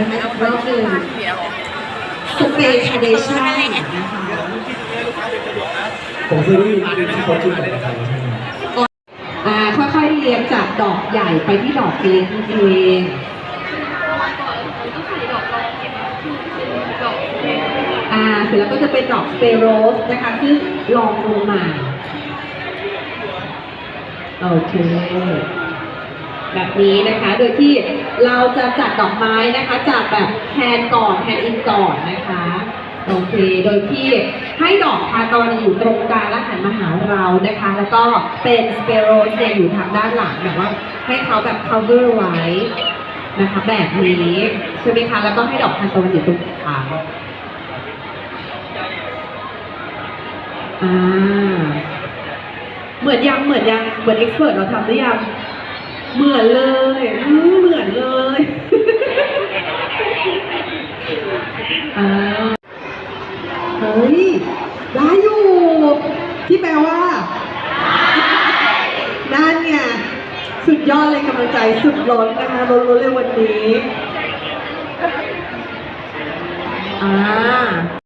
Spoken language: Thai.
นะคะอีกรอบหนึ่งสเปซคาเดชั่นนะคะผมเคยได้ยินที่เขาจิ้มกับไทยใช่ไหมอ่าค่อยๆเรียงจากดอกใหญ่ไปที่ดอกเล็กนั่นเองอ่าเสร็จแล้วก็จะเป็นดอกสเปโรสนะคะซึ่งลองลงมาโอเค แบบนี้นะคะ โดยที่เราจะจัดดอกไม้นะคะจากแบบแฮนก่อนแฮนอินก่อนนะคะโอเค โดยที่ให้ดอกทานตะวันอยู่ตรงกลางและหันมาหาเรานะคะ แล้วก็เป็นสเปโรสเนี่ยอยู่ทางด้านหลังแบบว่าให้เขาแบบ cover ไว้นะคะแบบนี้ใช่ไหมคะ แล้วก็ให้ดอกทานตะวันอยู่ตรงกลางอ่าเหมือนยังเหมือนยังเหมือนเอ็กซ์เพรสเราทำได้ยัง เหมือนเลยเหมือนเลยอ่าเฮ้ยได้อยู่ ที่แปลว่านั่นไงสุดยอดเลยกำลังใจสุดร้อนนะคะร้นล้นเลยวันนี้อ่า